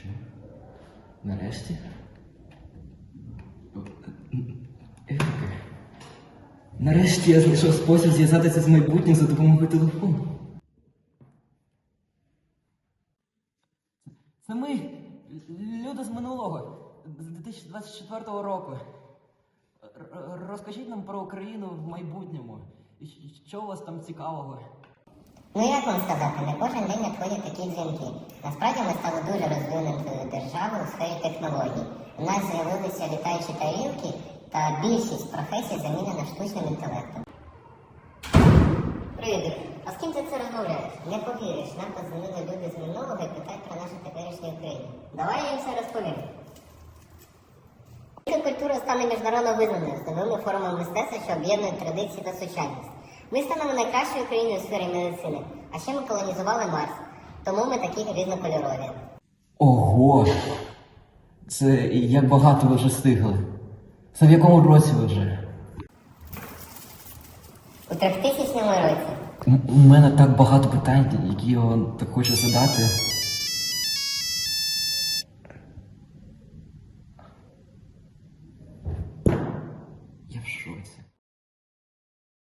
Що? Нарешті? Нарешті я знайшов спосіб зв'язатися з майбутнім за допомогою телефону. Це ми, люди з минулого, з 2024 року. Розкажіть нам про Україну в майбутньому. Що у вас там цікавого? Ну як вам сказати, не кожен день надходять такі дзвінки. Насправді ми стали дуже розвинутою державою у сфері технологій. У нас з'явилися літаючі тарілки, та більшість професій замінена штучним інтелектом. Привіт, а з ким ти це розмовляєш? Не повіриш, нам подзвонили люди з минулого і питають про нашу теперішню Україну. Давай я їм все розповім. Культура стане міжнародно визнаною з новими формами мистецтва, що об'єднують традиції та сучасність. Ми станемо найкращою країною у сфері медицини, а ще ми колонізували Марс, тому ми такі різнокольорові. Ого! Це як багато ви вже встигли. Це в якому році ви вже? У трьохтисячному році. М- У мене так багато питань, які я вам так хочу задати. Я в шоці.